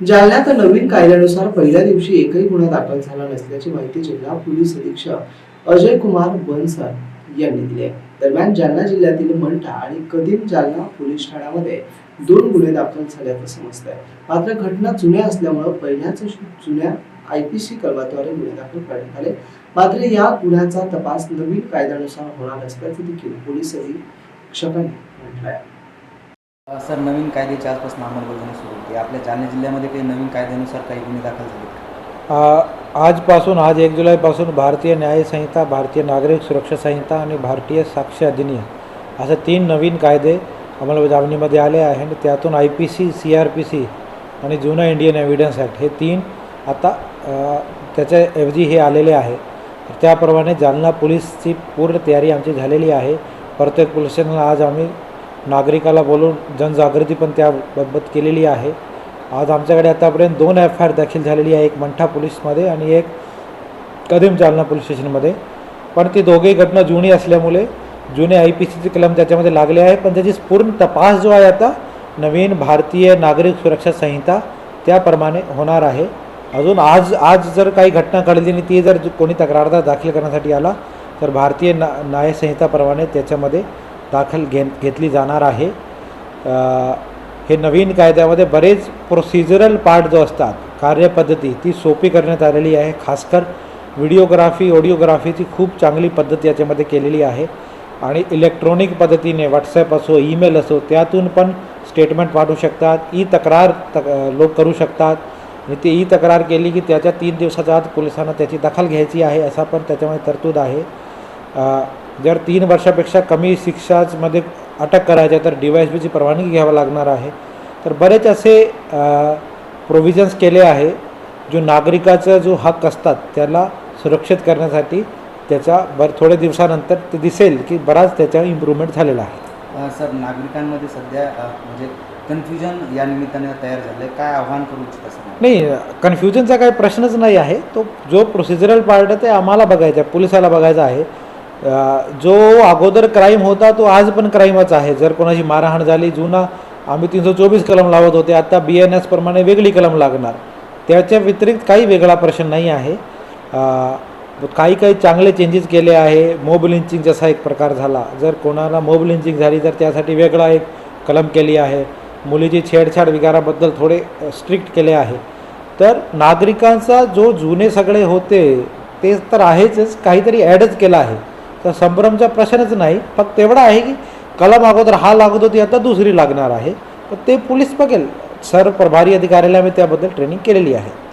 जालन्यात नवीन कायद्यानुसार पहिल्या दिवशी एकही गुन्हा दाखल झाला नसल्याची माहिती जिल्हा पोलीस अधीक्षक अजय कुमार बनसर यांनी दिली आहे. दरम्यान जालना जिल्ह्यातील मंठा आणि कदीम जालना पोलीस ठाण्यामध्ये दोन गुन्हे दाखल झाल्याचं समजत आहे मात्र घटना जुन्या असल्यामुळे पहिल्याच जुन्या आय पी सी कलमाद्वारे गुन्हे दाखल करण्यात आले. मात्र या गुन्ह्याचा तपास नवीन कायद्यानुसार होणार असल्याचं देखील पोलीस अधीक्षकांनी म्हटलं आहे सर नवीन कायद्याची आजपासून अंमलबजावणी सुरू होती. आपल्या जालना जिल्ह्यामध्ये काही नवीन कायद्यानुसार काही गुन्हे दाखल झाले आजपासून आज एक जुलैपासून भारतीय न्याय संहिता भारतीय नागरिक सुरक्षा संहिता आणि भारतीय साक्ष अधिनियम असे तीन नवीन कायदे अंमलबजावणीमध्ये आले आहे आणि त्यातून I P C C R P C आणि जुनं इंडियन एव्हिडन्स ॲक्ट हे तीन आता त्याच्याऐवजी हे आलेले आहे. त्याप्रमाणे जालना पोलीसची पूर्ण तयारी आमची झालेली आहे. प्रत्येक पोलीस स्टेशनला आज आम्ही नागरिकाला बोलून जनजागृती पण त्याबाबत केलेली आहे. आज आमच्याकडे आतापर्यंत दोन एफ आय आर दाखल झालेली आहे. एक मंठा पोलीसमध्ये आणि एक कदीम जालना पोलीस स्टेशनमध्ये. पण ती दोघेही घटना जुनी असल्यामुळे जुने आय पी सीचे कलम त्याच्यामध्ये लागले आहे. पण त्याची पूर्ण तपास जो आहे आता नवीन भारतीय नागरिक सुरक्षा संहिता त्याप्रमाणे होणार आहे. अजून आज आज जर काही घटना घडली आणि ती जर कोणी तक्रारदार दाखल करण्यासाठी आला तर भारतीय ना न्यायसंहिताप्रमाणे त्याच्यामध्ये दाखल घे घेतली जाणार आहे. हे नवीन कायद्यामध्ये बरेच प्रोसिजरल पार्ट जो असतात कार्यपद्धती ती सोपी करण्यात आलेली आहे. खासकर व्हिडिओग्राफी ऑडिओग्राफीची खूप चांगली पद्धत याच्यामध्ये केलेली आहे. आणि इलेक्ट्रॉनिक पद्धतीने व्हॉट्सॲप असो ईमेल असो त्यातून पण स्टेटमेंट पाठवू शकतात. ई तक्रार तक लोक करू शकतात. आणि ती ई तक्रार केली की त्याच्या तीन दिवसाच्या आत पोलिसांना त्याची दखल घ्यायची आहे असा पण त्याच्यामध्ये तरतूद आहे. जर तीन वर्षापेक्षा कमी शिक्षामध्ये अटक करायच्या तर डी वाय एस बीची परवानगी घ्यावं लागणार आहे. तर बरेच असे प्रोव्हिजन्स केले आहे जो नागरिकाचा जो हक असतात त्याला सुरक्षित करण्यासाठी त्याचा बर थोड्या दिवसानंतर ते दिसेल की बराच त्याचा इम्प्रूव्हमेंट झालेला आहे. सर नागरिकांमध्ये सध्या म्हणजे कन्फ्युजन या निमित्ताने तयार झालं काय आव्हान करू इच्छिता सर? नाही कन्फ्युजनचा काही प्रश्नच नाही आहे. तो जो प्रोसिजरल पार्ट आहे ते आम्हाला बघायचा आहे पोलिसाला बघायचा आहे. जो अगोदर क्राईम होता तो आज पण क्राईमच आहे. जर कोणाची मारहाण झाली जुना आम्ही तीनशे चोवीस कलम लावत होते आता बी एन एस प्रमाणे वेगळी कलम लागणार. त्याच्या व्यतिरिक्त काही वेगळा प्रश्न नाही आहे. काही काही चांगले चेंजेस केले आहे. मोब लिंचिंग जसा एक प्रकार झाला. जर कोणाला मोब लिंचिंग झाली तर त्यासाठी वेगळा एक कलम केली आहे. मुलीची छेडछाड विकाराबद्दल थोडे स्ट्रिक्ट केले आहे. तर नागरिकांचा जो जुने सगळे होते तेच तर आहेच काहीतरी ॲडच केलं आहे. तर संभ्रमचा प्रश्नच नाही. फक्त एवढा आहे की कलम अगोदर हा लागत होती आता दुसरी लागणार आहे. तर ते पोलीस बघेल. सर प्रभारी अधिकाऱ्याला मी त्याबद्दल ट्रेनिंग केलेली आहे.